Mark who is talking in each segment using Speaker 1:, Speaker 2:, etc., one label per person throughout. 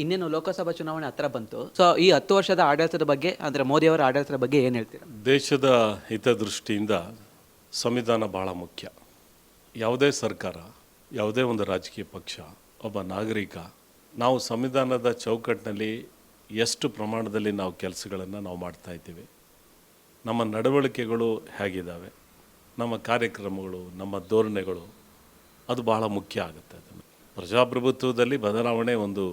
Speaker 1: ಇನ್ನೇನು ಲೋಕಸಭಾ ಚುನಾವಣೆ ಹತ್ರ ಬಂತು. ಸೊ ಈ ಹತ್ತು ವರ್ಷದ ಆಡಳಿತದ ಬಗ್ಗೆ, ಅಂದರೆ ಮೋದಿಯವರ ಆಡಳಿತದ ಬಗ್ಗೆ ಏನು ಹೇಳ್ತೀರಾ?
Speaker 2: ದೇಶದ ಹಿತದೃಷ್ಟಿಯಿಂದ ಸಂವಿಧಾನ ಬಹಳ ಮುಖ್ಯ. ಯಾವುದೇ ಸರ್ಕಾರ, ಯಾವುದೇ ಒಂದು ರಾಜಕೀಯ ಪಕ್ಷ, ಒಬ್ಬ ನಾಗರಿಕ, ನಾವು ಸಂವಿಧಾನದ ಚೌಕಟ್ಟಿನಲ್ಲಿ ಎಷ್ಟು ಪ್ರಮಾಣದಲ್ಲಿ ನಾವು ಕೆಲಸಗಳನ್ನು ನಾವು ಮಾಡ್ತಾ ಇದ್ದೀವಿ. ನಮ್ಮ ನಡವಳಿಕೆಗಳು ಹೇಗಿದ್ದಾವೆ? ನಮ್ಮ ಕಾರ್ಯಕ್ರಮಗಳು, ನಮ್ಮ ಧೋರಣೆಗಳು, ಅದು ಬಹಳ ಮುಖ್ಯ ಆಗುತ್ತೆ ಪ್ರಜಾಪ್ರಭುತ್ವದಲ್ಲಿ ಬದಲಾವಣೆ ಒಂದು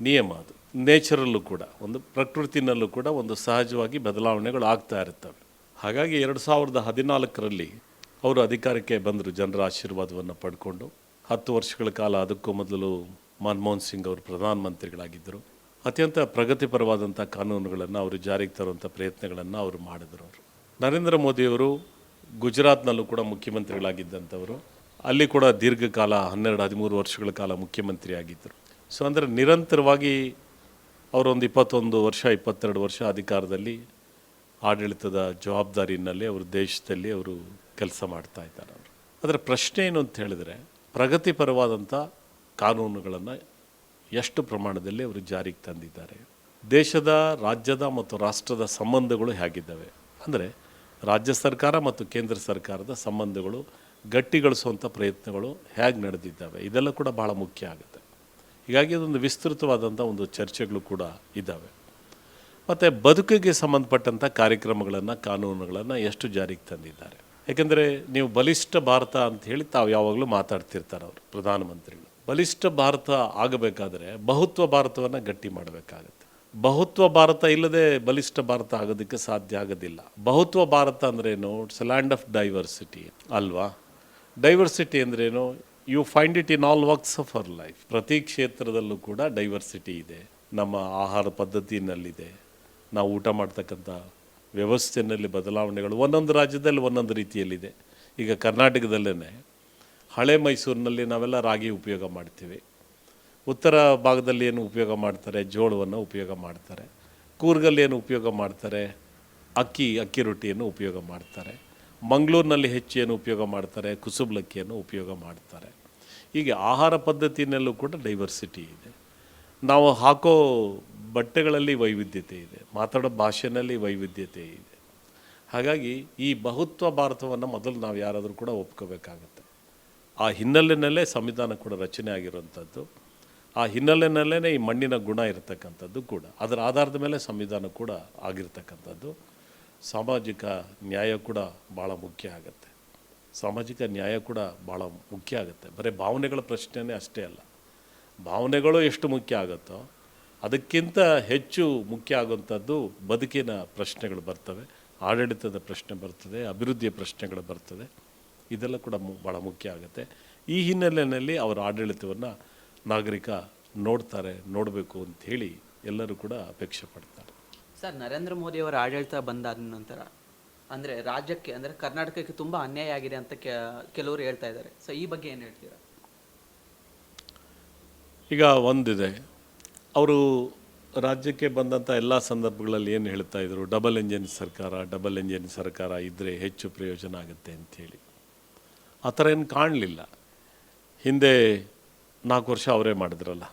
Speaker 2: ನಿಯಮ ಅದು. ನೇಚರಲ್ಲೂ ಕೂಡ, ಒಂದು ಪ್ರಕೃತಿನಲ್ಲೂ ಕೂಡ ಒಂದು ಸಹಜವಾಗಿ ಬದಲಾವಣೆಗಳು ಆಗ್ತಾ ಇರ್ತವೆ ಹಾಗಾಗಿ ಎರಡು ಸಾವಿರದ ಹದಿನಾಲ್ಕರಲ್ಲಿ ಅವರು ಅಧಿಕಾರಕ್ಕೆ ಬಂದರು ಜನರ ಆಶೀರ್ವಾದವನ್ನು ಪಡ್ಕೊಂಡು. ಹತ್ತು ವರ್ಷಗಳ ಕಾಲ ಅದಕ್ಕೂ ಮೊದಲು ಮನಮೋಹನ್ ಸಿಂಗ್ ಅವರು ಪ್ರಧಾನಮಂತ್ರಿಗಳಾಗಿದ್ದರು. ಅತ್ಯಂತ ಪ್ರಗತಿಪರವಾದಂಥ ಕಾನೂನುಗಳನ್ನು ಅವರು ಜಾರಿಗೆ ತರುವಂಥ ಪ್ರಯತ್ನಗಳನ್ನು ಅವರು ಮಾಡಿದರು ಅವರು. ನರೇಂದ್ರ ಮೋದಿಯವರು ಗುಜರಾತ್ನಲ್ಲೂ ಕೂಡ ಮುಖ್ಯಮಂತ್ರಿಗಳಾಗಿದ್ದಂಥವರು. ಅಲ್ಲಿ ಕೂಡ ದೀರ್ಘಕಾಲ, ಹನ್ನೆರಡು ಹದಿಮೂರು ವರ್ಷಗಳ ಕಾಲ ಮುಖ್ಯಮಂತ್ರಿ ಆಗಿದ್ದರು ಸೊ ಅಂದರೆ ನಿರಂತರವಾಗಿ ಅವರೊಂದು ಇಪ್ಪತ್ತೊಂದು ವರ್ಷ, ಇಪ್ಪತ್ತೆರಡು ವರ್ಷ ಅಧಿಕಾರದಲ್ಲಿ ಆಡಳಿತದ ಜವಾಬ್ದಾರಿನಲ್ಲಿ ಅವರು ದೇಶದಲ್ಲಿ ಅವರು ಕೆಲಸ ಮಾಡ್ತಾ ಇದ್ದಾರೆ ಅವರು. ಅದರ ಪ್ರಶ್ನೆ ಏನು ಅಂತ ಹೇಳಿದರೆ, ಪ್ರಗತಿಪರವಾದಂಥ ಕಾನೂನುಗಳನ್ನು ಎಷ್ಟು ಪ್ರಮಾಣದಲ್ಲಿ ಅವರು ಜಾರಿಗೆ ತಂದಿದ್ದಾರೆ? ದೇಶದ, ರಾಜ್ಯದ ಮತ್ತು ರಾಷ್ಟ್ರದ ಸಂಬಂಧಗಳು ಹೇಗಿದ್ದಾವೆ? ಅಂದರೆ ರಾಜ್ಯ ಸರ್ಕಾರ ಮತ್ತು ಕೇಂದ್ರ ಸರ್ಕಾರದ ಸಂಬಂಧಗಳು ಗಟ್ಟಿಗೊಳಿಸುವಂಥ ಪ್ರಯತ್ನಗಳು ಹೇಗೆ ನಡೆದಿದ್ದಾವೆ? ಇದೆಲ್ಲ ಕೂಡ ಬಹಳ ಮುಖ್ಯ ಆಗುತ್ತೆ. ಹೀಗಾಗಿ ಅದೊಂದು ವಿಸ್ತೃತವಾದಂಥ ಒಂದು ಚರ್ಚೆಗಳು ಕೂಡ ಇದ್ದಾವೆ. ಮತ್ತು ಬದುಕಿಗೆ ಸಂಬಂಧಪಟ್ಟಂಥ ಕಾರ್ಯಕ್ರಮಗಳನ್ನು, ಕಾನೂನುಗಳನ್ನು ಎಷ್ಟು ಜಾರಿಗೆ ತಂದಿದ್ದಾರೆ. ಯಾಕೆಂದರೆ ನೀವು ಬಲಿಷ್ಠ ಭಾರತ ಅಂತ ಹೇಳಿ ತಾವು ಯಾವಾಗಲೂ ಮಾತಾಡ್ತಿರ್ತಾರೆ ಅವರು, ಪ್ರಧಾನಮಂತ್ರಿಗಳು. ಬಲಿಷ್ಠ ಭಾರತ ಆಗಬೇಕಾದರೆ ಬಹುತ್ವ ಭಾರತವನ್ನು ಗಟ್ಟಿ ಮಾಡಬೇಕಾಗತ್ತೆ. ಬಹುತ್ವ ಭಾರತ ಇಲ್ಲದೆ ಬಲಿಷ್ಠ ಭಾರತ ಆಗೋದಕ್ಕೆ ಸಾಧ್ಯ ಆಗೋದಿಲ್ಲ. ಬಹುತ್ವ ಭಾರತ ಅಂದ್ರೇನು ಇಟ್ಸ್ ಲ್ಯಾಂಡ್ ಆಫ್ ಡೈವರ್ಸಿಟಿ ಅಲ್ವಾ? ಡೈವರ್ಸಿಟಿ ಅಂದ್ರೇನು you find it in all works of our life ಪ್ರತಿ ಕ್ಷೇತ್ರದಲ್ಲೂ ಕೂಡ ಡೈವರ್ಸಿಟಿ ಇದೆ. ನಮ್ಮ ಆಹಾರ ಪದ್ಧತಿನಲ್ಲಿದೆ. ನಾವು ಊಟ ಮಾಡ್ತಕ್ಕಂಥ ವ್ಯವಸ್ಥೆಯಲ್ಲಿ ಬದಲಾವಣೆಗಳು ಒಂದೊಂದು ರಾಜ್ಯದಲ್ಲಿ ಒಂದೊಂದು ರೀತಿಯಲ್ಲಿದೆ. ಈಗ ಕರ್ನಾಟಕದಲ್ಲೇ ಹಳೆ ಮೈಸೂರಿನಲ್ಲಿ ನಾವೆಲ್ಲ ರಾಗಿ ಉಪಯೋಗ ಮಾಡ್ತೀವಿ. ಉತ್ತರ ಭಾಗದಲ್ಲಿ ಏನು ಉಪಯೋಗ ಮಾಡ್ತಾರೆ? ಜೋಳವನ್ನು ಉಪಯೋಗ ಮಾಡ್ತಾರೆ. ಕೂರ್ಗಲ್ಲಿ ಏನು ಉಪಯೋಗ ಮಾಡ್ತಾರೆ? ಅಕ್ಕಿ ಅಕ್ಕಿ ರೊಟ್ಟಿಯನ್ನು ಉಪಯೋಗ ಮಾಡ್ತಾರೆ. ಮಂಗಳೂರಿನಲ್ಲಿ ಹೆಚ್ಚು ಏನು ಉಪಯೋಗ ಮಾಡ್ತಾರೆ? ಕುಸುಬ್ಲಕ್ಕಿಯನ್ನು ಉಪಯೋಗ ಮಾಡ್ತಾರೆ. ಹೀಗೆ ಆಹಾರ ಪದ್ಧತಿಯಲ್ಲೂ ಕೂಡ ಡೈವರ್ಸಿಟಿ ಇದೆ. ನಾವು ಹಾಕೋ ಬಟ್ಟೆಗಳಲ್ಲಿ ವೈವಿಧ್ಯತೆ ಇದೆ, ಮಾತಾಡೋ ಭಾಷೆನಲ್ಲಿ ವೈವಿಧ್ಯತೆ ಇದೆ. ಹಾಗಾಗಿ ಈ ಬಹುತ್ವ ಭಾರತವನ್ನು ಮೊದಲು ನಾವು ಯಾರಾದರೂ ಕೂಡ ಒಪ್ಕೋಬೇಕಾಗತ್ತೆ. ಆ ಹಿನ್ನೆಲೆಯಲ್ಲೇ ಸಂವಿಧಾನ ಕೂಡ ರಚನೆ ಆಗಿರುವಂಥದ್ದು, ಆ ಹಿನ್ನೆಲೆಯಲ್ಲೇ ಈ ಮಣ್ಣಿನ ಗುಣ ಇರತಕ್ಕಂಥದ್ದು ಕೂಡ, ಅದರ ಆಧಾರದ ಮೇಲೆ ಸಂವಿಧಾನ ಕೂಡ ಆಗಿರ್ತಕ್ಕಂಥದ್ದು. ಸಾಮಾಜಿಕ ನ್ಯಾಯ ಕೂಡ ಭಾಳ ಮುಖ್ಯ ಆಗುತ್ತೆ. ಸಾಮಾಜಿಕ ನ್ಯಾಯ ಕೂಡ ಭಾಳ ಮುಖ್ಯ ಆಗುತ್ತೆ. ಬರೀ ಭಾವನೆಗಳ ಪ್ರಶ್ನೆನೇ ಅಷ್ಟೇ ಅಲ್ಲ. ಭಾವನೆಗಳು ಎಷ್ಟು ಮುಖ್ಯ ಆಗುತ್ತೋ ಅದಕ್ಕಿಂತ ಹೆಚ್ಚು ಮುಖ್ಯ ಆಗುವಂಥದ್ದು ಬದುಕಿನ ಪ್ರಶ್ನೆಗಳು ಬರ್ತವೆ, ಆಡಳಿತದ ಪ್ರಶ್ನೆ ಬರ್ತದೆ, ಅಭಿವೃದ್ಧಿಯ ಪ್ರಶ್ನೆಗಳು ಬರ್ತದೆ. ಇದೆಲ್ಲ ಕೂಡ ಭಾಳ ಮುಖ್ಯ ಆಗುತ್ತೆ. ಈ ಹಿನ್ನೆಲೆಯಲ್ಲಿ ಅವರ ಆಡಳಿತವನ್ನು ನಾಗರಿಕ ನೋಡ್ತಾರೆ, ನೋಡಬೇಕು ಅಂತ ಹೇಳಿ ಎಲ್ಲರೂ ಕೂಡ ಅಪೇಕ್ಷೆ ಪಡ್ತಾರೆ.
Speaker 1: ಸರ್, ನರೇಂದ್ರ ಮೋದಿಯವರ ಆಡಳಿತ ಬಂದಾದ ನಂತರ ಅಂದರೆ ರಾಜ್ಯಕ್ಕೆ, ಅಂದರೆ ಕರ್ನಾಟಕಕ್ಕೆ ತುಂಬ ಅನ್ಯಾಯ ಆಗಿದೆ ಅಂತ ಕೆಲವರು ಹೇಳ್ತಾ ಇದ್ದಾರೆ. ಸೊ ಈ ಬಗ್ಗೆ ಏನು ಹೇಳ್ತೀರಾ?
Speaker 2: ಈಗ ಒಂದಿದೆ. ಅವರು ರಾಜ್ಯಕ್ಕೆ ಬಂದಂಥ ಎಲ್ಲ ಸಂದರ್ಭಗಳಲ್ಲಿ ಏನು ಹೇಳ್ತಾ ಇದ್ರು? ಡಬಲ್ ಎಂಜಿನ್ ಸರ್ಕಾರ ಡಬಲ್ ಎಂಜಿನ್ ಸರ್ಕಾರ ಇದ್ದರೆ ಹೆಚ್ಚು ಪ್ರಯೋಜನ ಆಗುತ್ತೆ ಅಂಥೇಳಿ ಆ ಥರ ಏನು ಕಾಣಲಿಲ್ಲ. ಹಿಂದೆ ನಾಲ್ಕು ವರ್ಷ ಅವರೇ ಮಾಡಿದ್ರಲ್ಲ.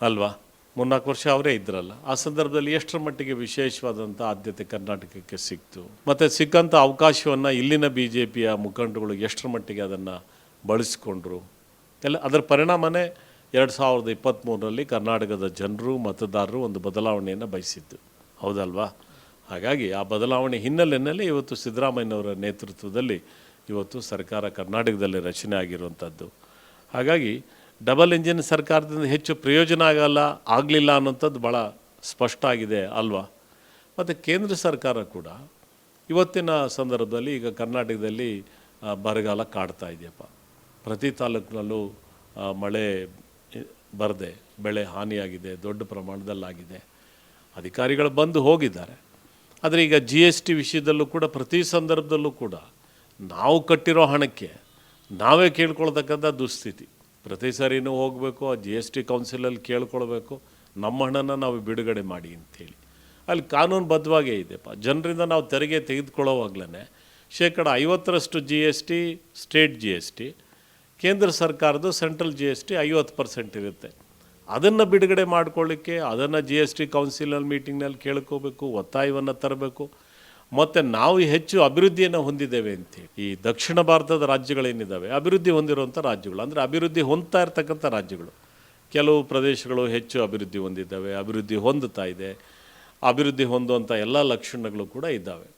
Speaker 2: ಅಲ್ವಾ? ಮೂರ್ನಾಲ್ಕು ವರ್ಷ ಅವರೇ ಇದ್ರಲ್ಲ. ಆ ಸಂದರ್ಭದಲ್ಲಿ ಎಷ್ಟರ ಮಟ್ಟಿಗೆ ವಿಶೇಷವಾದಂಥ ಆದ್ಯತೆ ಕರ್ನಾಟಕಕ್ಕೆ ಸಿಕ್ತು? ಮತ್ತು ಸಿಕ್ಕಂಥ ಅವಕಾಶವನ್ನು ಇಲ್ಲಿನ ಬಿ ಜೆ ಪಿಯ ಮುಖಂಡರುಗಳು ಎಷ್ಟರ ಮಟ್ಟಿಗೆ ಅದನ್ನು ಬಳಸಿಕೊಂಡ್ರು? ಎಲ್ಲ ಅದರ ಪರಿಣಾಮನೇ ಎರಡು ಸಾವಿರದ ಇಪ್ಪತ್ತ್ಮೂರರಲ್ಲಿ ಕರ್ನಾಟಕದ ಜನರು, ಮತದಾರರು ಒಂದು ಬದಲಾವಣೆಯನ್ನು ಬಯಸಿದ್ದು. ಹೌದಲ್ವಾ? ಹಾಗಾಗಿ ಆ ಬದಲಾವಣೆ ಹಿನ್ನೆಲೆಯಲ್ಲಿ ಇವತ್ತು ಸಿದ್ದರಾಮಯ್ಯನವರ ನೇತೃತ್ವದಲ್ಲಿ ಇವತ್ತು ಸರ್ಕಾರ ಕರ್ನಾಟಕದಲ್ಲಿ ರಚನೆ ಆಗಿರುವಂಥದ್ದು ಹಾಗಾಗಿ ಡಬಲ್ ಇಂಜಿನ್ ಸರ್ಕಾರದಿಂದ ಹೆಚ್ಚು ಪ್ರಯೋಜನ ಆಗಲ್ಲ, ಆಗಲಿಲ್ಲ ಅನ್ನೋಂಥದ್ದು ಭಾಳ ಸ್ಪಷ್ಟ ಆಗಿದೆ ಅಲ್ವಾ? ಮತ್ತು ಕೇಂದ್ರ ಸರ್ಕಾರ ಕೂಡ ಇವತ್ತಿನ ಸಂದರ್ಭದಲ್ಲಿ ಈಗ ಕರ್ನಾಟಕದಲ್ಲಿ ಬರಗಾಲ ಕಾಡ್ತಾ ಇದೆಯಪ್ಪ. ಪ್ರತಿ ತಾಲೂಕಿನಲ್ಲೂ ಮಳೆ ಬರದೆ, ಬೆಳೆ ಹಾನಿಯಾಗಿದೆ, ದೊಡ್ಡ ಪ್ರಮಾಣದಲ್ಲಾಗಿದೆ. ಅಧಿಕಾರಿಗಳು ಬಂದು ಹೋಗಿದ್ದಾರೆ. ಆದರೆ ಈಗ ಜಿ ಎಸ್ ಟಿ ವಿಷಯದಲ್ಲೂ ಕೂಡ, ಪ್ರತಿ ಸಂದರ್ಭದಲ್ಲೂ ಕೂಡ ನಾವು ಕಟ್ಟಿರೋ ಹಣಕ್ಕೆ ನಾವೇ ಕೇಳ್ಕೊಳ್ತಕ್ಕಂಥ ದುಸ್ಥಿತಿ. ಪ್ರತಿ ಸಾರಿನೂ ಹೋಗಬೇಕು, ಆ ಜಿ ಎಸ್ ಟಿ ಕೌನ್ಸಿಲಲ್ಲಿ ಕೇಳ್ಕೊಳ್ಬೇಕು, ನಮ್ಮ ಹಣನ ನಾವು ಬಿಡುಗಡೆ ಮಾಡಿ ಅಂಥೇಳಿ. ಅಲ್ಲಿ ಕಾನೂನುಬದ್ಧವಾಗೇ ಇದೆಪ್ಪ ಜನರಿಂದ ನಾವು ತೆರಿಗೆ ತೆಗೆದುಕೊಳ್ಳೋವಾಗ್ಲೇ ಶೇಕಡ ಐವತ್ತರಷ್ಟು G S T state G S T ಕೇಂದ್ರ ಸರ್ಕಾರದ ಸೆಂಟ್ರಲ್ ಜಿ ಎಸ್ ಟಿ ಐವತ್ತು ಪರ್ಸೆಂಟ್ ಇರುತ್ತೆ. ಅದನ್ನು ಬಿಡುಗಡೆ ಮಾಡ್ಕೊಳ್ಳಿಕ್ಕೆ, ಅದನ್ನು ಜಿ ಎಸ್ ಟಿ ಕೌನ್ಸಿಲಲ್ಲಿ ಮೀಟಿಂಗ್ನಲ್ಲಿ ಕೇಳ್ಕೋಬೇಕು, ಒತ್ತಾಯವನ್ನು ತರಬೇಕು. ಮತ್ತು ನಾವು ಹೆಚ್ಚು ಅಭಿವೃದ್ಧಿಯನ್ನು ಹೊಂದಿದ್ದೇವೆ ಅಂತೇಳಿ. ಈ ದಕ್ಷಿಣ ಭಾರತದ ರಾಜ್ಯಗಳೇನಿದ್ದಾವೆ ಅಭಿವೃದ್ಧಿ ಹೊಂದಿರುವಂಥ ರಾಜ್ಯಗಳು, ಅಂದರೆ ಅಭಿವೃದ್ಧಿ ಹೊಂದ್ತಾ ಇರ್ತಕ್ಕಂಥ ರಾಜ್ಯಗಳು. ಕೆಲವು ಪ್ರದೇಶಗಳು ಹೆಚ್ಚು ಅಭಿವೃದ್ಧಿ ಹೊಂದಿದ್ದಾವೆ, ಅಭಿವೃದ್ಧಿ ಹೊಂದುತ್ತಾ ಇದೆ, ಅಭಿವೃದ್ಧಿ ಹೊಂದುವಂಥ ಎಲ್ಲ ಲಕ್ಷಣಗಳು ಕೂಡ ಇದ್ದಾವೆ.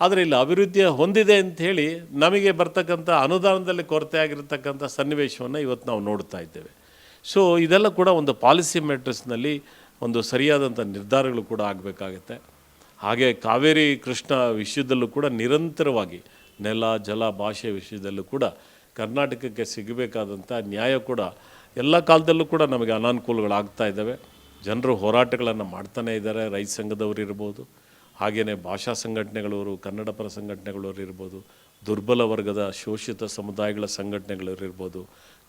Speaker 2: ಆದರೆ ಇಲ್ಲಿ ಅಭಿವೃದ್ಧಿ ಹೊಂದಿದೆ ಹೇಳಿ ನಮಗೆ ಬರ್ತಕ್ಕಂಥ ಅನುದಾನದಲ್ಲಿ ಕೊರತೆ ಆಗಿರತಕ್ಕಂಥ ಸನ್ನಿವೇಶವನ್ನು ಇವತ್ತು ನಾವು ನೋಡ್ತಾ ಇದ್ದೇವೆ. ಸೊ ಇದೆಲ್ಲ ಕೂಡ ಒಂದು ಪಾಲಿಸಿ ಮ್ಯಾಟ್ರಸ್ನಲ್ಲಿ ಒಂದು ಸರಿಯಾದಂಥ ನಿರ್ಧಾರಗಳು ಕೂಡ ಆಗಬೇಕಾಗತ್ತೆ. ಹಾಗೆ ಕಾವೇರಿ ಕೃಷ್ಣ ವಿಷಯದಲ್ಲೂ ಕೂಡ ನಿರಂತರವಾಗಿ ನೆಲ, ಜಲ, ಭಾಷೆ ವಿಷಯದಲ್ಲೂ ಕೂಡ ಕರ್ನಾಟಕಕ್ಕೆ ಸಿಗಬೇಕಾದಂಥ ನ್ಯಾಯ ಕೂಡ ಎಲ್ಲ ಕಾಲದಲ್ಲೂ ಕೂಡ ನಮಗೆ ಅನಾನುಕೂಲಗಳಾಗ್ತಾ ಇದ್ದಾವೆ. ಜನರು ಹೋರಾಟಗಳನ್ನು ಮಾಡ್ತಾನೇ ಇದ್ದಾರೆ, ರೈತ ಸಂಘದವರು ಇರ್ಬೋದು, ಹಾಗೆಯೇ ಭಾಷಾ ಸಂಘಟನೆಗಳವರು, ಕನ್ನಡ ಪರ ಸಂಘಟನೆಗಳವರು ಇರ್ಬೋದು, ದುರ್ಬಲ ವರ್ಗದ ಶೋಷಿತ ಸಮುದಾಯಗಳ ಸಂಘಟನೆಗಳಿರ್ಬೋದು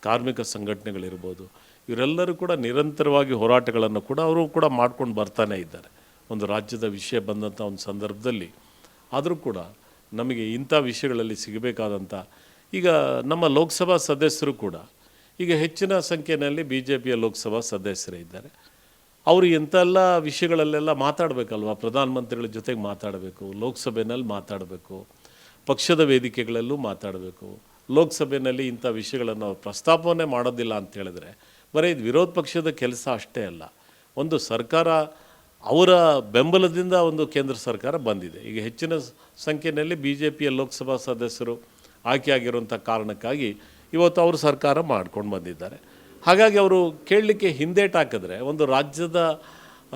Speaker 2: ಕಾರ್ಮಿಕ ಸಂಘಟನೆಗಳಿರ್ಬೋದು, ಇವರೆಲ್ಲರೂ ಕೂಡ ನಿರಂತರವಾಗಿ ಹೋರಾಟಗಳನ್ನು ಕೂಡ ಅವರು ಕೂಡ ಮಾಡ್ಕೊಂಡು ಬರ್ತಾನೆ ಇದ್ದಾರೆ. ಒಂದು ರಾಜ್ಯದ ವಿಷಯ ಬಂದಂಥ ಒಂದು ಸಂದರ್ಭದಲ್ಲಿ ಆದರೂ ಕೂಡ ನಮಗೆ ಇಂಥ ವಿಷಯಗಳಲ್ಲಿ ಸಿಗಬೇಕಾದಂಥ ಈಗ ನಮ್ಮ ಲೋಕಸಭಾ ಸದಸ್ಯರು ಕೂಡ ಈಗ ಹೆಚ್ಚಿನ ಸಂಖ್ಯೆಯಲ್ಲಿ ಬಿ ಜೆ ಪಿಯ ಲೋಕಸಭಾ ಸದಸ್ಯರೇ ಇದ್ದಾರೆ. ಅವರು ಎಂಥೆಲ್ಲ ವಿಷಯಗಳಲ್ಲೆಲ್ಲ ಮಾತಾಡಬೇಕಲ್ವ? ಪ್ರಧಾನಮಂತ್ರಿಗಳ ಜೊತೆಗೆ ಮಾತಾಡಬೇಕು ಲೋಕಸಭೆಯಲ್ಲಿ ಮಾತಾಡಬೇಕು, ಪಕ್ಷದ ವೇದಿಕೆಗಳಲ್ಲೂ ಮಾತಾಡಬೇಕು. ಲೋಕಸಭೆಯಲ್ಲಿ ಇಂಥ ವಿಷಯಗಳನ್ನು ಅವ್ರು ಪ್ರಸ್ತಾಪವನ್ನೇ ಮಾಡೋದಿಲ್ಲ ಅಂತ ಹೇಳಿದ್ರೆ ಬರೀ ವಿರೋಧ ಪಕ್ಷದ ಕೆಲಸ ಅಷ್ಟೇ ಅಲ್ಲ. ಒಂದು ಸರ್ಕಾರ ಅವರ ಬೆಂಬಲದಿಂದ ಒಂದು ಕೇಂದ್ರ ಸರ್ಕಾರ ಬಂದಿದೆ. ಈಗ ಹೆಚ್ಚಿನ ಸಂಖ್ಯೆಯಲ್ಲಿ ಬಿ ಜೆ ಪಿಯ ಲೋಕಸಭಾ ಸದಸ್ಯರು ಆಯ್ಕೆಯಾಗಿರುವಂಥ ಕಾರಣಕ್ಕಾಗಿ ಇವತ್ತು ಅವರು ಸರ್ಕಾರ ಮಾಡ್ಕೊಂಡು ಬಂದಿದ್ದಾರೆ. ಹಾಗಾಗಿ ಅವರು ಕೇಳಲಿಕ್ಕೆ ಹಿಂದೇಟು ಹಾಕಿದ್ರೆ ಒಂದು ರಾಜ್ಯದ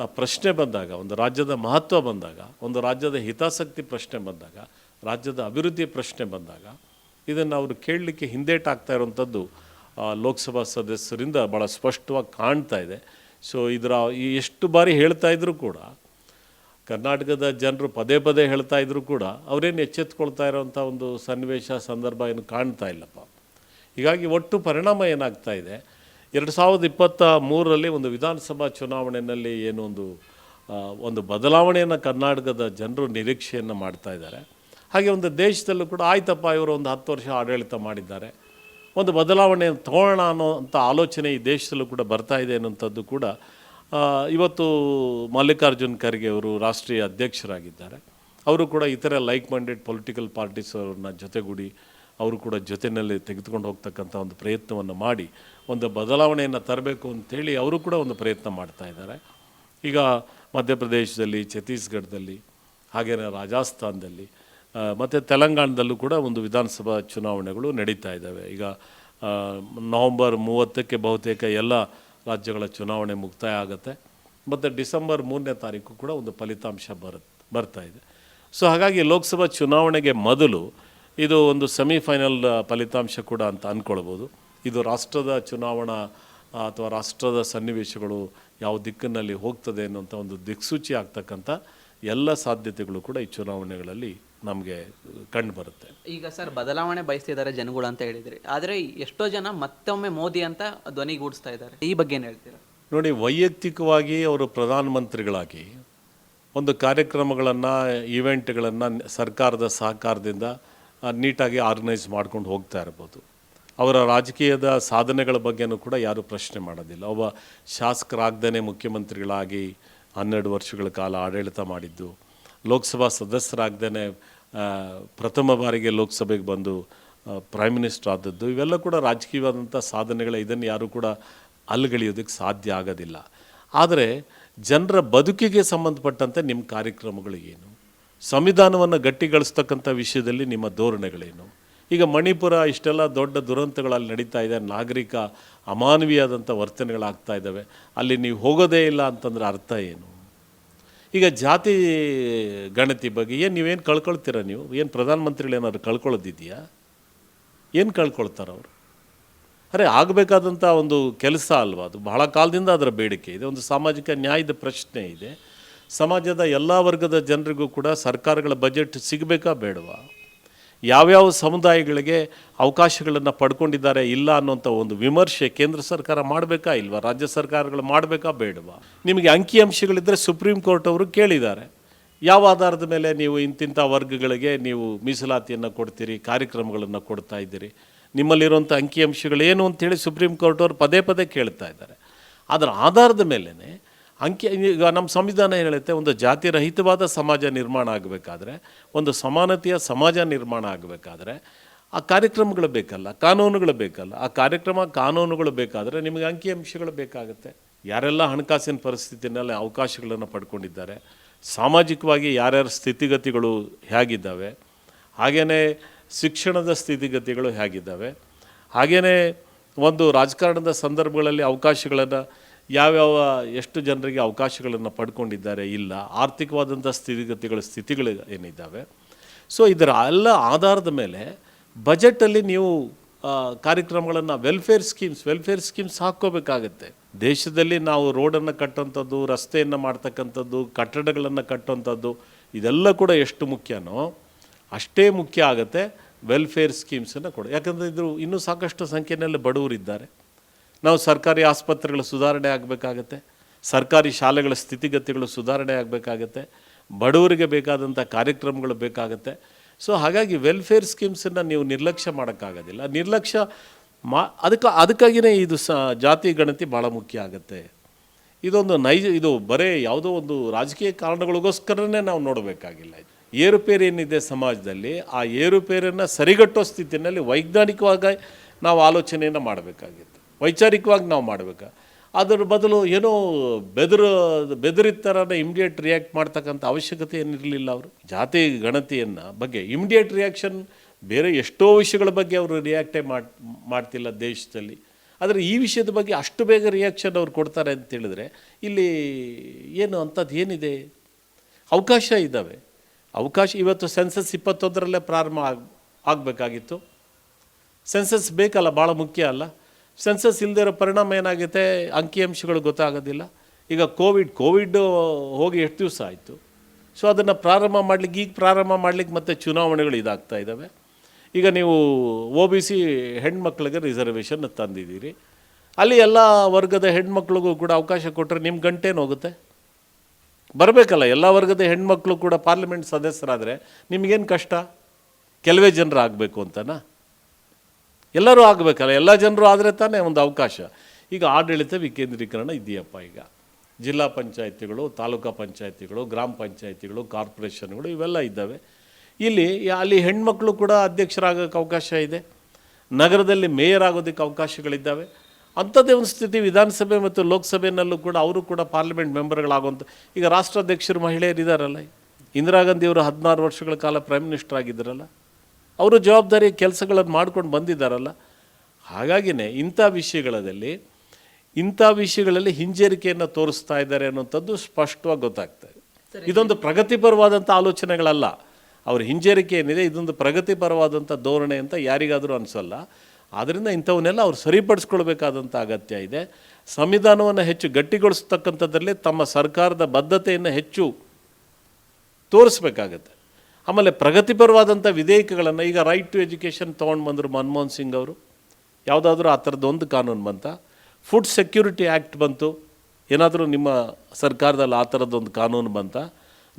Speaker 2: ಪ್ರಶ್ನೆ ಬಂದಾಗ, ಒಂದು ರಾಜ್ಯದ ಮಹತ್ವ ಬಂದಾಗ, ಒಂದು ರಾಜ್ಯದ ಹಿತಾಸಕ್ತಿ ಪ್ರಶ್ನೆ ಬಂದಾಗ, ರಾಜ್ಯದ ಅಭಿವೃದ್ಧಿ ಪ್ರಶ್ನೆ ಬಂದಾಗ ಇದನ್ನು ಅವರು ಕೇಳಲಿಕ್ಕೆ ಹಿಂದೇಟು ಆಗ್ತಾ ಇರುವಂಥದ್ದು ಲೋಕಸಭಾ ಸದಸ್ಯರಿಂದ ಭಾಳ ಸ್ಪಷ್ಟವಾಗಿ ಕಾಣ್ತಾ ಇದೆ. ಸೊ ಇದರ ಎಷ್ಟು ಬಾರಿ ಹೇಳ್ತಾ ಇದ್ದರೂ ಕೂಡ, ಕರ್ನಾಟಕದ ಜನರು ಪದೇ ಪದೇ ಹೇಳ್ತಾ ಇದ್ದರೂ ಕೂಡ, ಅವರೇನು ಎಚ್ಚೆತ್ಕೊಳ್ತಾ ಇರೋವಂಥ ಒಂದು ಸನ್ನಿವೇಶ, ಸಂದರ್ಭ ಏನು ಕಾಣ್ತಾ ಇಲ್ಲಪ್ಪ. ಹೀಗಾಗಿ ಒಟ್ಟು ಪರಿಣಾಮ ಏನಾಗ್ತಾ ಇದೆ? ಎರಡು ಸಾವಿರದ ಇಪ್ಪತ್ತ ಮೂರರಲ್ಲಿ ಒಂದು ವಿಧಾನಸಭಾ ಚುನಾವಣೆಯಲ್ಲಿ ಏನು ಒಂದು ಒಂದು ಬದಲಾವಣೆಯನ್ನು ಕರ್ನಾಟಕದ ಜನರು ನಿರೀಕ್ಷೆಯನ್ನು ಮಾಡ್ತಾ ಇದ್ದಾರೆ. ಹಾಗೆ ಒಂದು ದೇಶದಲ್ಲೂ ಕೂಡ, ಆಯ್ತಪ್ಪ, ಇವರು ಒಂದು ಹತ್ತು ವರ್ಷ ಆಡಳಿತ ಮಾಡಿದ್ದಾರೆ. ಒಂದು ಬದಲಾವಣೆ ತಗೊಳ್ಳೋಣ ಅನ್ನೋಂಥ ಆಲೋಚನೆ ಈ ದೇಶದಲ್ಲೂ ಕೂಡ ಬರ್ತಾ ಇದೆ ಅನ್ನೋಂಥದ್ದು ಕೂಡ ಇವತ್ತು ಮಲ್ಲಿಕಾರ್ಜುನ್ ಖರ್ಗೆ ಅವರು ರಾಷ್ಟ್ರೀಯ ಅಧ್ಯಕ್ಷರಾಗಿದ್ದಾರೆ. ಅವರು ಕೂಡ ಇತರ ಲೈಕ್ ಮೈಂಡೆಡ್ ಪೊಲಿಟಿಕಲ್ ಪಾರ್ಟೀಸ್ ಅವ್ರನ್ನ ಜೊತೆಗೂಡಿ ಅವರು ಕೂಡ ಜೊತೆಯಲ್ಲಿ ತೆಗೆದುಕೊಂಡು ಹೋಗ್ತಕ್ಕಂಥ ಒಂದು ಪ್ರಯತ್ನವನ್ನು ಮಾಡಿ ಒಂದು ಬದಲಾವಣೆಯನ್ನು ತರಬೇಕು ಅಂತೇಳಿ ಅವರು ಕೂಡ ಒಂದು ಪ್ರಯತ್ನ ಮಾಡ್ತಾ ಇದ್ದಾರೆ. ಈಗ ಮಧ್ಯಪ್ರದೇಶದಲ್ಲಿ, ಛತ್ತೀಸ್ಗಢದಲ್ಲಿ ಹಾಗೆಯೇ ರಾಜಸ್ಥಾನದಲ್ಲಿ ಮತ್ತು ತೆಲಂಗಾಣದಲ್ಲೂ ಕೂಡ ಒಂದು ವಿಧಾನಸಭಾ ಚುನಾವಣೆಗಳು ನಡೀತಾ ಇದ್ದಾವೆ. ಈಗ ನವಂಬರ್ ಮೂವತ್ತಕ್ಕೆ ಬಹುತೇಕ ಎಲ್ಲ ರಾಜ್ಯಗಳ ಚುನಾವಣೆ ಮುಕ್ತಾಯ ಆಗುತ್ತೆ. ಮತ್ತು ಡಿಸೆಂಬರ್ ಮೂರನೇ ತಾರೀಕು ಕೂಡ ಒಂದು ಫಲಿತಾಂಶ ಬರುತ್ತೆ ಬರ್ತಾ ಇದೆ. ಸೊ ಹಾಗಾಗಿ ಲೋಕಸಭಾ ಚುನಾವಣೆಗೆ ಮೊದಲು ಇದು ಒಂದು ಸೆಮಿಫೈನಲ್ ಫಲಿತಾಂಶ ಕೂಡ ಅಂತ ಅಂದ್ಕೊಳ್ಬೋದು. ಇದು ರಾಷ್ಟ್ರದ ಚುನಾವಣಾ, ಅಥವಾ ರಾಷ್ಟ್ರದ ಸನ್ನಿವೇಶಗಳು ಯಾವ ದಿಕ್ಕಿನಲ್ಲಿ ಹೋಗ್ತದೆ ಅನ್ನುವಂಥ ಒಂದು ದಿಕ್ಸೂಚಿ ಆಗ್ತಕ್ಕಂಥ ಎಲ್ಲ ಸಾಧ್ಯತೆಗಳು ಕೂಡ ಈ ಚುನಾವಣೆಗಳಲ್ಲಿ ನಮಗೆ ಕಂಡು ಬರುತ್ತೆ.
Speaker 1: ಈಗ ಸರ್ ಬದಲಾವಣೆ ಬಯಸ್ತಿದ್ದಾರೆ ಜನಗಳು ಅಂತ ಹೇಳಿದ್ರಿ. ಆದರೆ ಎಷ್ಟೋ ಜನ ಮತ್ತೊಮ್ಮೆ ಮೋದಿ ಅಂತ ಧ್ವನಿಗೂಡಿಸ್ತಾ ಇದ್ದಾರೆ. ಈ ಬಗ್ಗೆ ಏನು ಹೇಳ್ತೀರಾ?
Speaker 2: ನೋಡಿ ವೈಯಕ್ತಿಕವಾಗಿ ಅವರು ಪ್ರಧಾನಮಂತ್ರಿಗಳಾಗಿ ಒಂದು ಕಾರ್ಯಕ್ರಮಗಳನ್ನು ಈವೆಂಟ್ಗಳನ್ನು ಸರ್ಕಾರದ ಸಹಕಾರದಿಂದ ನೀಟಾಗಿ ಆರ್ಗನೈಸ್ ಮಾಡ್ಕೊಂಡು ಹೋಗ್ತಾ ಇರ್ಬೋದು. ಅವರ ರಾಜಕೀಯದ ಸಾಧನೆಗಳ ಬಗ್ಗೆನೂ ಕೂಡ ಯಾರೂ ಪ್ರಶ್ನೆ ಮಾಡೋದಿಲ್ಲ. ಒಬ್ಬ ಶಾಸಕರಾಗ್ದೇ ಮುಖ್ಯಮಂತ್ರಿಗಳಾಗಿ ಹನ್ನೆರಡು ವರ್ಷಗಳ ಕಾಲ ಆಡಳಿತ ಮಾಡಿದ್ದು ಲೋಕಸಭಾ ಸದಸ್ಯರಾಗ್ದೇ ಪ್ರಥಮ ಬಾರಿಗೆ ಲೋಕಸಭೆಗೆ ಬಂದು ಪ್ರೈಮ್ ಮಿನಿಸ್ಟರ್ ಆದದ್ದು. ಇವೆಲ್ಲ ಕೂಡ ರಾಜಕೀಯವಾದಂಥ ಸಾಧನೆಗಳ ಇದನ್ನು ಯಾರೂ ಕೂಡ ಅಲ್ಲಗಳೆಯೋದಕ್ಕೆ ಸಾಧ್ಯ ಆಗೋದಿಲ್ಲ. ಆದರೆ ಜನರ ಬದುಕಿಗೆ ಸಂಬಂಧಪಟ್ಟಂತೆ ನಿಮ್ಮ ಕಾರ್ಯಕ್ರಮಗಳು ಏನು ಸಂವಿಧಾನವನ್ನು ಗಟ್ಟಿಗಳಿಸ್ತಕ್ಕಂಥ ವಿಷಯದಲ್ಲಿ ನಿಮ್ಮ ಧೋರಣೆಗಳೇನು? ಈಗ ಮಣಿಪುರ ಇಷ್ಟೆಲ್ಲ ದೊಡ್ಡ ದುರಂತಗಳಲ್ಲಿ ನಡೀತಾ ಇದೆ, ನಾಗರಿಕ ಅಮಾನವೀಯಾದಂಥ ವರ್ತನೆಗಳಾಗ್ತಾ ಇದ್ದಾವೆ. ಅಲ್ಲಿ ನೀವು ಹೋಗೋದೇ ಇಲ್ಲ ಅಂತಂದ್ರೆ ಅರ್ಥ ಏನು? ಈಗ ಜಾತಿ ಗಣತಿ ಬಗ್ಗೆ ಏನು ನೀವೇನು ಕಳ್ಕೊಳ್ತೀರ ನೀವು? ಏನು ಪ್ರಧಾನಮಂತ್ರಿಗಳು ಏನಾದ್ರು ಕಳ್ಕೊಳ್ಳೋದಿದೆಯಾ? ಏನು ಕಳ್ಕೊಳ್ತಾರೆ ಅವರು? ಅರೆ ಆಗಬೇಕಾದಂಥ ಒಂದು ಕೆಲಸ ಅಲ್ವಾ? ಅದು ಬಹಳ ಕಾಲದಿಂದ ಅದರ ಬೇಡಿಕೆ ಇದೆ. ಒಂದು ಸಾಮಾಜಿಕ ನ್ಯಾಯದ ಪ್ರಶ್ನೆ ಇದೆ. ಸಮಾಜದ ಎಲ್ಲ ವರ್ಗದ ಜನರಿಗೂ ಕೂಡ ಸರ್ಕಾರಗಳ ಬಜೆಟ್ ಸಿಗಬೇಕಾ ಬೇಡವಾ? ಯಾವ್ಯಾವ ಸಮುದಾಯಗಳಿಗೆ ಅವಕಾಶಗಳನ್ನು ಪಡ್ಕೊಂಡಿದ್ದಾರೆ ಇಲ್ಲ ಅನ್ನೋಂಥ ಒಂದು ವಿಮರ್ಶೆ ಕೇಂದ್ರ ಸರ್ಕಾರ ಮಾಡಬೇಕಾ ಇಲ್ವಾ? ರಾಜ್ಯ ಸರ್ಕಾರಗಳು ಮಾಡಬೇಕಾ ಬೇಡವಾ? ನಿಮಗೆ ಅಂಕಿಅಂಶಗಳಿದ್ದರೆ ಸುಪ್ರೀಂ ಕೋರ್ಟ್ ಅವರು ಕೇಳಿದ್ದಾರೆ. ಯಾವ ಆಧಾರದ ಮೇಲೆ ನೀವು ಇಂತಿಂಥ ವರ್ಗಗಳಿಗೆ ನೀವು ಮೀಸಲಾತಿಯನ್ನು ಕೊಡ್ತೀರಿ, ಕಾರ್ಯಕ್ರಮಗಳನ್ನು ಕೊಡ್ತಾ ಇದ್ದೀರಿ? ನಿಮ್ಮಲ್ಲಿರುವಂಥ ಅಂಕಿಅಂಶಗಳೇನು ಅಂತೇಳಿ ಸುಪ್ರೀಂ ಕೋರ್ಟ್ ಅವರು ಪದೇ ಪದೇ ಕೇಳ್ತಾ ಇದ್ದಾರೆ. ಅದರ ಆಧಾರದ ಮೇಲೇ ಅಂಕಿ ಈಗ ನಮ್ಮ ಸಂವಿಧಾನ ಹೇಳುತ್ತೆ? ಒಂದು ಜಾತಿ ರಹಿತವಾದ ಸಮಾಜ ನಿರ್ಮಾಣ ಆಗಬೇಕಾದ್ರೆ, ಒಂದು ಸಮಾನತೆಯ ಸಮಾಜ ನಿರ್ಮಾಣ ಆಗಬೇಕಾದ್ರೆ, ಆ ಕಾರ್ಯಕ್ರಮಗಳು ಬೇಕಲ್ಲ, ಕಾನೂನುಗಳು ಬೇಕಲ್ಲ. ಆ ಕಾರ್ಯಕ್ರಮ, ಕಾನೂನುಗಳು ಬೇಕಾದರೆ ನಿಮಗೆ ಅಂಕಿಅಂಶಗಳು ಬೇಕಾಗುತ್ತೆ. ಯಾರೆಲ್ಲ ಹಣಕಾಸಿನ ಪರಿಸ್ಥಿತಿನಲ್ಲಿ ಅವಕಾಶಗಳನ್ನು ಪಡ್ಕೊಂಡಿದ್ದಾರೆ, ಸಾಮಾಜಿಕವಾಗಿ ಯಾರ್ಯಾರ ಸ್ಥಿತಿಗತಿಗಳು ಹೇಗಿದ್ದಾವೆ ಹಾಗೆಯೇ ಶಿಕ್ಷಣದ ಸ್ಥಿತಿಗತಿಗಳು ಹೇಗಿದ್ದಾವೆ ಹಾಗೆಯೇ ಒಂದು ರಾಜಕಾರಣದ ಸಂದರ್ಭಗಳಲ್ಲಿ ಅವಕಾಶಗಳನ್ನು ಯಾವ್ಯಾವ ಎಷ್ಟು ಜನರಿಗೆ ಅವಕಾಶಗಳನ್ನು ಪಡ್ಕೊಂಡಿದ್ದಾರೆ ಇಲ್ಲ, ಆರ್ಥಿಕವಾದಂಥ ಸ್ಥಿತಿಗತಿಗಳ, ಸ್ಥಿತಿಗಳು ಏನಿದ್ದಾವೆ. ಸೊ ಇದರ ಎಲ್ಲ ಆಧಾರದ ಮೇಲೆ ಬಜೆಟಲ್ಲಿ ನೀವು ಕಾರ್ಯಕ್ರಮಗಳನ್ನು ವೆಲ್ಫೇರ್ ಸ್ಕೀಮ್ಸ್ ವೆಲ್ಫೇರ್ ಸ್ಕೀಮ್ಸ್ ಹಾಕ್ಕೋಬೇಕಾಗತ್ತೆ. ದೇಶದಲ್ಲಿ ನಾವು ರೋಡನ್ನು ಕಟ್ಟುವಂಥದ್ದು, ರಸ್ತೆಯನ್ನು ಮಾಡ್ತಕ್ಕಂಥದ್ದು, ಕಟ್ಟಡಗಳನ್ನು ಕಟ್ಟುವಂಥದ್ದು, ಇದೆಲ್ಲ ಕೂಡ ಎಷ್ಟು ಮುಖ್ಯನೋ ಅಷ್ಟೇ ಮುಖ್ಯ ಆಗುತ್ತೆ ವೆಲ್ಫೇರ್ ಸ್ಕೀಮ್ಸನ್ನು ಕೊಡ. ಯಾಕಂದರೆ ಇದು ಇನ್ನೂ ಸಾಕಷ್ಟು ಸಂಖ್ಯೆಯಲ್ಲಿ ಬಡವರಿದ್ದಾರೆ. ನಾವು ಸರ್ಕಾರಿ ಆಸ್ಪತ್ರೆಗಳ ಸುಧಾರಣೆ ಆಗಬೇಕಾಗತ್ತೆ, ಸರ್ಕಾರಿ ಶಾಲೆಗಳ ಸ್ಥಿತಿಗತಿಗಳು ಸುಧಾರಣೆ ಆಗಬೇಕಾಗತ್ತೆ, ಬಡವರಿಗೆ ಬೇಕಾದಂಥ ಕಾರ್ಯಕ್ರಮಗಳು ಬೇಕಾಗತ್ತೆ. ಸೊ ಹಾಗಾಗಿ ವೆಲ್ಫೇರ್ ಸ್ಕೀಮ್ಸನ್ನು ನೀವು ನಿರ್ಲಕ್ಷ್ಯ ಮಾಡೋಕ್ಕಾಗೋದಿಲ್ಲ. ನಿರ್ಲಕ್ಷ್ಯ ಮಾ, ಅದಕ್ಕೆ ಅದಕ್ಕಾಗಿಯೇ ಇದು ಸ, ಜಾತಿ ಗಣತಿ ಭಾಳ ಮುಖ್ಯ ಆಗುತ್ತೆ. ಇದೊಂದು ನೈಜ, ಇದು ಬರೇ ಯಾವುದೋ ಒಂದು ರಾಜಕೀಯ ಕಾರಣಗಳಿಗೋಸ್ಕರನೇ ನಾವು ನೋಡಬೇಕಾಗಿಲ್ಲ ಏರುಪೇರು ಏನಿದೆ ಸಮಾಜದಲ್ಲಿ, ಆ ಏರುಪೇರನ್ನು ಸರಿಗಟ್ಟೋ ಸ್ಥಿತಿಯಲ್ಲಿ ವೈಜ್ಞಾನಿಕವಾಗಿ ನಾವು ಆಲೋಚನೆಯನ್ನು ಮಾಡಬೇಕಾಗಿತ್ತು. ವೈಚಾರಿಕವಾಗಿ ನಾವು ಮಾಡಬೇಕು. ಅದರ ಬದಲು ಏನೋ ಬೆದರ, ಬೆದರಿದ ಥರನೇ ಇಮಿಡಿಯೇಟ್ ರಿಯಾಕ್ಟ್ ಮಾಡ್ತಕ್ಕಂಥ ಅವಶ್ಯಕತೆ ಏನಿರಲಿಲ್ಲ ಅವರು. ಜಾತಿ ಗಣತಿಯನ್ನು ಬಗ್ಗೆ ಇಮಿಡಿಯೇಟ್ ರಿಯಾಕ್ಷನ್ ಬೇರೆ ಎಷ್ಟೋ ವಿಷಯಗಳ ಬಗ್ಗೆ ಅವರು ರಿಯಾಕ್ಟೇ ಮಾಡ್, ಮಾಡ್ತಿಲ್ಲ ದೇಶದಲ್ಲಿ. ಆದರೆ ಈ ವಿಷಯದ ಬಗ್ಗೆ ಅಷ್ಟು ಬೇಗ ರಿಯಾಕ್ಷನ್ ಅವ್ರು ಕೊಡ್ತಾರೆ ಅಂತ ಹೇಳಿದ್ರೆ ಇಲ್ಲಿ ಏನು ಅಂಥದ್ದು ಏನಿದೆ? ಅವಕಾಶ ಇದ್ದಾವೆ. ಅವಕಾಶ ಇವತ್ತು ಸೆನ್ಸಸ್ ಇಪ್ಪತ್ತೊಂದರಲ್ಲೇ ಪ್ರಾರಂಭ ಆಗ, ಆಗಬೇಕಾಗಿತ್ತು. ಸೆನ್ಸಸ್ ಬೇಕಲ್ಲ ಭಾಳ ಮುಖ್ಯ ಅಲ್ಲ. ಸೆನ್ಸಸ್ ಇಲ್ಲದೇ ಇರೋ ಪರಿಣಾಮ ಏನಾಗುತ್ತೆ? ಅಂಕಿಅಂಶಗಳು ಗೊತ್ತಾಗೋದಿಲ್ಲ. ಈಗ ಕೋವಿಡ್ ಕೋವಿಡ್ ಹೋಗಿ ಎಷ್ಟು ದಿವಸ ಆಯಿತು? ಸೊ ಅದನ್ನು ಪ್ರಾರಂಭ ಮಾಡಲಿಕ್ಕೆ, ಈಗ ಪ್ರಾರಂಭ ಮಾಡಲಿಕ್ಕೆ ಮತ್ತೆ ಚುನಾವಣೆಗಳು ಇದಾಗ್ತಾ ಇದ್ದಾವೆ ಈಗ ನೀವು ಒ ಬಿ ಸಿ ಹೆಣ್ಮಕ್ಳಿಗೆ ರಿಸರ್ವೇಷನ್ ತಂದಿದ್ದೀರಿ. ಅಲ್ಲಿ ಎಲ್ಲ ವರ್ಗದ ಹೆಣ್ಮಕ್ಳಿಗೂ ಕೂಡ ಅವಕಾಶ ಕೊಟ್ಟರೆ ನಿಮ್ಮ ಗಂಟೇನು ಹೋಗುತ್ತೆ? ಬರಬೇಕಲ್ಲ, ಎಲ್ಲ ವರ್ಗದ ಹೆಣ್ಮಕ್ಳು ಕೂಡ ಪಾರ್ಲಿಮೆಂಟ್ ಸದಸ್ಯರಾದರೆ ನಿಮಗೇನು ಕಷ್ಟ? ಕೆಲವೇ ಜನರು ಆಗಬೇಕು ಅಂತನಾ? ಎಲ್ಲರೂ ಆಗಬೇಕಲ್ಲ, ಎಲ್ಲ ಜನರು ಆದರೆ ತಾನೇ ಒಂದು ಅವಕಾಶ. ಈಗ ಆಡಳಿತ ವಿಕೇಂದ್ರೀಕರಣ ಇದೆಯಪ್ಪ ಈಗ. ಜಿಲ್ಲಾ ಪಂಚಾಯತಿಗಳು, ತಾಲೂಕಾ ಪಂಚಾಯತಿಗಳು, ಗ್ರಾಮ ಪಂಚಾಯತಿಗಳು, ಕಾರ್ಪೊರೇಷನ್ಗಳು ಇವೆಲ್ಲ ಇದ್ದಾವೆ. ಇಲ್ಲಿ, ಅಲ್ಲಿ ಹೆಣ್ಮಕ್ಳು ಕೂಡ ಅಧ್ಯಕ್ಷರಾಗೋಕ್ಕೆ ಅವಕಾಶ ಇದೆ. ನಗರದಲ್ಲಿ ಮೇಯರ್ ಆಗೋದಕ್ಕೆ ಅವಕಾಶಗಳಿದ್ದಾವೆ. ಅಂಥದ್ದೇ ಒಂದು ಸ್ಥಿತಿ ವಿಧಾನಸಭೆ ಮತ್ತು ಲೋಕಸಭೆಯಲ್ಲೂ ಕೂಡ ಅವರು ಕೂಡ ಪಾರ್ಲಿಮೆಂಟ್ ಮೆಂಬರ್ಗಳಾಗುವಂಥ, ಈಗ ರಾಷ್ಟ್ರಾಧ್ಯಕ್ಷರು ಮಹಿಳೆಯರಿದ್ದಾರಲ್ಲ ಇಂದಿರಾ ಗಾಂಧಿಯವರು ಹದಿನಾರು ವರ್ಷಗಳ ಕಾಲ ಪ್ರೈಮ್ ಮಿನಿಸ್ಟರ್ ಆಗಿದ್ದರಲ್ಲ. ಅವರು ಜವಾಬ್ದಾರಿ ಕೆಲಸಗಳನ್ನು ಮಾಡ್ಕೊಂಡು ಬಂದಿದ್ದಾರಲ್ಲ ಹಾಗಾಗಿನೇ ಇಂಥ ವಿಷಯಗಳಲ್ಲಿ ಇಂಥ ವಿಷಯಗಳಲ್ಲಿ ಹಿಂಜರಿಕೆಯನ್ನು ತೋರಿಸ್ತಾ ಇದ್ದಾರೆ ಅನ್ನೋಂಥದ್ದು ಸ್ಪಷ್ಟವಾಗಿ ಗೊತ್ತಾಗ್ತದೆ ಇದೊಂದು ಪ್ರಗತಿಪರವಾದಂಥ ಆಲೋಚನೆಗಳಲ್ಲ. ಅವ್ರ ಹಿಂಜರಿಕೆ ಏನಿದೆ ಇದೊಂದು ಪ್ರಗತಿಪರವಾದಂಥ ಧೋರಣೆ ಅಂತ ಯಾರಿಗಾದರೂ ಅನಿಸಲ್ಲ. ಆದ್ದರಿಂದ ಇಂಥವನ್ನೆಲ್ಲ ಅವ್ರು ಸರಿಪಡಿಸ್ಕೊಳ್ಬೇಕಾದಂಥ ಅಗತ್ಯ ಇದೆ. ಸಂವಿಧಾನವನ್ನು ಹೆಚ್ಚು ಗಟ್ಟಿಗೊಳಿಸ್ತಕ್ಕಂಥದ್ರಲ್ಲಿ ತಮ್ಮ ಸರ್ಕಾರದ ಬದ್ಧತೆಯನ್ನು ಹೆಚ್ಚು ತೋರಿಸ್ಬೇಕಾಗತ್ತೆ. ಆಮೇಲೆ ಪ್ರಗತಿಪರವಾದಂಥ ವಿಧೇಯಕಗಳನ್ನು ಈಗ ರೈಟ್ ಟು ಎಜುಕೇಷನ್ ತೊಗೊಂಡು ಬಂದರು ಮನಮೋಹನ್ ಸಿಂಗ್ ಅವರು. ಯಾವುದಾದ್ರೂ ಆ ಥರದ್ದು ಒಂದು ಕಾನೂನು ಬಂತ. ಫುಡ್ ಸೆಕ್ಯೂರಿಟಿ ಆ್ಯಕ್ಟ್ ಬಂತು. ಏನಾದರೂ ನಿಮ್ಮ ಸರ್ಕಾರದಲ್ಲಿ ಆ ಥರದ್ದೊಂದು ಕಾನೂನು ಬಂತ.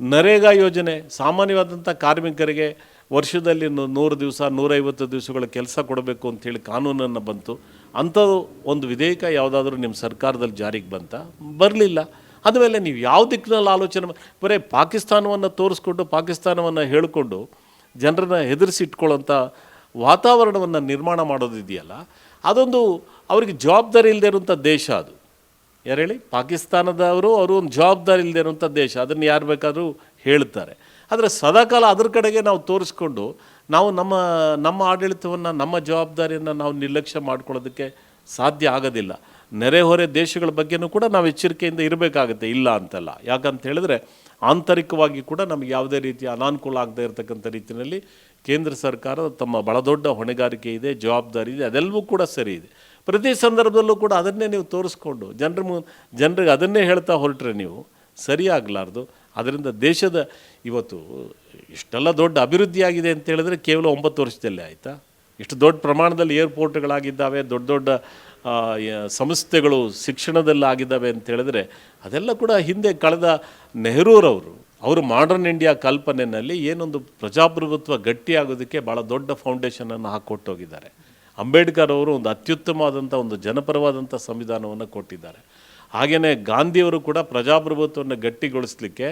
Speaker 2: ನರೇಗಾ ಯೋಜನೆ, ಸಾಮಾನ್ಯವಾದಂಥ ಕಾರ್ಮಿಕರಿಗೆ ವರ್ಷದಲ್ಲಿ ನೂರು ದಿವಸ, ನೂರೈವತ್ತು ದಿವಸಗಳ ಕೆಲಸ ಕೊಡಬೇಕು ಅಂಥೇಳಿ ಕಾನೂನನ್ನು ಬಂತು. ಅಂಥದ್ದು ಒಂದು ವಿಧೇಯಕ ಯಾವುದಾದ್ರೂ ನಿಮ್ಮ ಸರ್ಕಾರದಲ್ಲಿ ಜಾರಿಗೆ ಬಂತ? ಬರಲಿಲ್ಲ. ಆದಮೇಲೆ ನೀವು ಯಾವ ದಿಕ್ಕಿನಲ್ಲಿ ಆಲೋಚನೆ ಬರೀ ಪಾಕಿಸ್ತಾನವನ್ನು ತೋರಿಸ್ಕೊಂಡು ಪಾಕಿಸ್ತಾನವನ್ನು ಹೇಳಿಕೊಂಡು ಜನರನ್ನ ಹೆದರಿಸಿಟ್ಕೊಳ್ಳೋಂಥ ವಾತಾವರಣವನ್ನು ನಿರ್ಮಾಣ ಮಾಡೋದಿದೆಯಲ್ಲ ಅದೊಂದು ಅವರಿಗೆ ಜವಾಬ್ದಾರಿ ಇಲ್ಲದೆ ಇರುವಂಥ ದೇಶ ಅದು. ಯಾರು ಹೇಳಿ? ಪಾಕಿಸ್ತಾನದವರು ಅವರು ಒಂದು ಜವಾಬ್ದಾರಿ ಇಲ್ಲದೆ ಇರುವಂಥ ದೇಶ, ಅದನ್ನು ಯಾರು ಬೇಕಾದರೂ ಹೇಳ್ತಾರೆ. ಆದರೆ ಸದಾಕಾಲ ಅದ್ರ ಕಡೆಗೆ ನಾವು ತೋರಿಸ್ಕೊಂಡು ನಾವು ನಮ್ಮ ನಮ್ಮ ಆಡಳಿತವನ್ನು, ನಮ್ಮ ಜವಾಬ್ದಾರಿಯನ್ನು ನಾವು ನಿರ್ಲಕ್ಷ್ಯ ಮಾಡ್ಕೊಳ್ಳೋದಕ್ಕೆ ಸಾಧ್ಯ ಆಗೋದಿಲ್ಲ. ನೆರೆಹೊರೆ ದೇಶಗಳ ಬಗ್ಗೆನೂ ಕೂಡ ನಾವು ಎಚ್ಚರಿಕೆಯಿಂದ ಇರಬೇಕಾಗುತ್ತೆ, ಇಲ್ಲ ಅಂತಲ್ಲ. ಯಾಕಂತ ಹೇಳಿದ್ರೆ ಆಂತರಿಕವಾಗಿ ಕೂಡ ನಮಗೆ ಯಾವುದೇ ರೀತಿಯ ಅನಾನುಕೂಲ ಆಗದೆ ಇರತಕ್ಕಂಥ ರೀತಿಯಲ್ಲಿ ಕೇಂದ್ರ ಸರ್ಕಾರ ತಮ್ಮ ಬಹಳ ದೊಡ್ಡ ಹೊಣೆಗಾರಿಕೆ ಇದೆ, ಜವಾಬ್ದಾರಿ ಇದೆ, ಅದೆಲ್ಲವೂ ಕೂಡ ಸರಿ ಇದೆ. ಪ್ರತಿ ಸಂದರ್ಭದಲ್ಲೂ ಕೂಡ ಅದನ್ನೇ ನೀವು ತೋರಿಸ್ಕೊಂಡು, ಜನರ ಮು, ಜನರಿಗೆ ಅದನ್ನೇ ಹೇಳ್ತಾ ಹೊರಟ್ರೆ ನೀವು ಸರಿಯಾಗಲಾರ್ದು ಅದರಿಂದ ದೇಶದ ಇವತ್ತು ಇಷ್ಟೆಲ್ಲ ದೊಡ್ಡ ಅಭಿವೃದ್ಧಿಯಾಗಿದೆ ಅಂತ ಹೇಳಿದ್ರೆ ಕೇವಲ ಒಂಬತ್ತು ವರ್ಷದಲ್ಲೇ ಆಯಿತಾ? ಇಷ್ಟು ದೊಡ್ಡ ಪ್ರಮಾಣದಲ್ಲಿ ಏರ್ಪೋರ್ಟ್ಗಳಾಗಿದ್ದಾವೆ, ದೊಡ್ಡ ದೊಡ್ಡ ಸಂಸ್ಥೆಗಳು ಶಿಕ್ಷಣದಲ್ಲಿ ಆಗಿದ್ದಾವೆ ಅಂತ ಹೇಳಿದ್ರೆ ಅದೆಲ್ಲ ಕೂಡ ಹಿಂದೆ ಕಳೆದ ನೆಹರೂರವರು. ಅವರು ಮಾಡರ್ನ್ ಇಂಡಿಯಾ ಕಲ್ಪನೆಯಲ್ಲಿ ಏನೊಂದು ಪ್ರಜಾಪ್ರಭುತ್ವ ಗಟ್ಟಿಯಾಗೋದಕ್ಕೆ ಭಾಳ ದೊಡ್ಡ ಫೌಂಡೇಶನನ್ನು ಹಾಕ್ಕೊಟ್ಟೋಗಿದ್ದಾರೆ ಅಂಬೇಡ್ಕರ್ ಅವರು ಒಂದು ಅತ್ಯುತ್ತಮವಾದಂಥ ಒಂದು ಜನಪರವಾದಂಥ ಸಂವಿಧಾನವನ್ನು ಕೊಟ್ಟಿದ್ದಾರೆ. ಹಾಗೆಯೇ ಗಾಂಧಿಯವರು ಕೂಡ ಪ್ರಜಾಪ್ರಭುತ್ವವನ್ನು ಗಟ್ಟಿಗೊಳಿಸ್ಲಿಕ್ಕೆ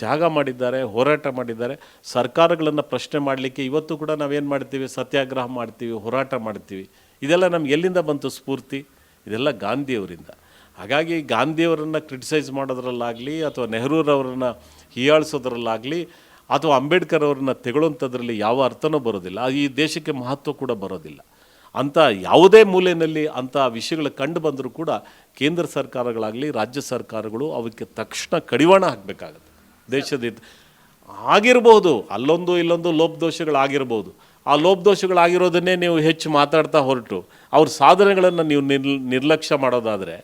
Speaker 2: ತ್ಯಾಗ ಮಾಡಿದ್ದಾರೆ, ಹೋರಾಟ ಮಾಡಿದ್ದಾರೆ. ಸರ್ಕಾರಗಳನ್ನು ಪ್ರಶ್ನೆ ಮಾಡಲಿಕ್ಕೆ ಇವತ್ತು ಕೂಡ ನಾವೇನು ಮಾಡ್ತೀವಿ? ಸತ್ಯಾಗ್ರಹ ಮಾಡ್ತೀವಿ, ಹೋರಾಟ ಮಾಡ್ತೀವಿ. ಇದೆಲ್ಲ ನಮ್ಗೆ ಎಲ್ಲಿಂದ ಬಂತು ಸ್ಫೂರ್ತಿ? ಇದೆಲ್ಲ ಗಾಂಧಿಯವರಿಂದ. ಹಾಗಾಗಿ ಗಾಂಧಿಯವರನ್ನು ಕ್ರಿಟಿಸೈಸ್ ಮಾಡೋದ್ರಲ್ಲಾಗಲಿ ಅಥವಾ ನೆಹರೂರವರನ್ನು ಹೀಯಾಳಿಸೋದ್ರಲ್ಲಾಗಲಿ ಅಥವಾ ಅಂಬೇಡ್ಕರ್ ಅವ್ರನ್ನ ತೆಗೊಳ್ಳೋಂಥದ್ರಲ್ಲಿ ಯಾವ ಅರ್ಥನೂ ಬರೋದಿಲ್ಲ. ಈ ದೇಶಕ್ಕೆ ಮಹತ್ವ ಕೂಡ ಬರೋದಿಲ್ಲ. ಅಂಥ ಯಾವುದೇ ಮೂಲೆಯಲ್ಲಿ ಅಂಥ ವಿಷಯಗಳು ಕಂಡು ಬಂದರೂ ಕೂಡ ಕೇಂದ್ರ ಸರ್ಕಾರಗಳಾಗಲಿ ರಾಜ್ಯ ಸರ್ಕಾರಗಳು ಅವಕ್ಕೆ ತಕ್ಷಣ ಕಡಿವಾಣ ಹಾಕಬೇಕಾಗತ್ತೆ. ದೇಶದ ಆಗಿರ್ಬೋದು, ಅಲ್ಲೊಂದು ಇಲ್ಲೊಂದು ಲೋಪದೋಷಗಳಾಗಿರ್ಬೋದು. ಆ ಲೋಪದೋಷಗಳಾಗಿರೋದನ್ನೇ ನೀವು ಹೆಚ್ಚು ಮಾತಾಡ್ತಾ ಹೊರಟು. ಅವ್ರ ಸಾಧನೆಗಳನ್ನು ನೀವು ನಿರ್, ನಿರ್ಲಕ್ಷ್ಯ ಮಾಡೋದಾದರೆ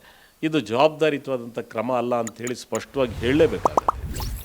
Speaker 2: ಇದು ಜವಾಬ್ದಾರಿಯುತವಾದಂಥ ಕ್ರಮ ಅಲ್ಲ ಅಂತ ಹೇಳಿ ಸ್ಪಷ್ಟವಾಗಿ ಹೇಳಲೇಬೇಕಾಗುತ್ತೆ.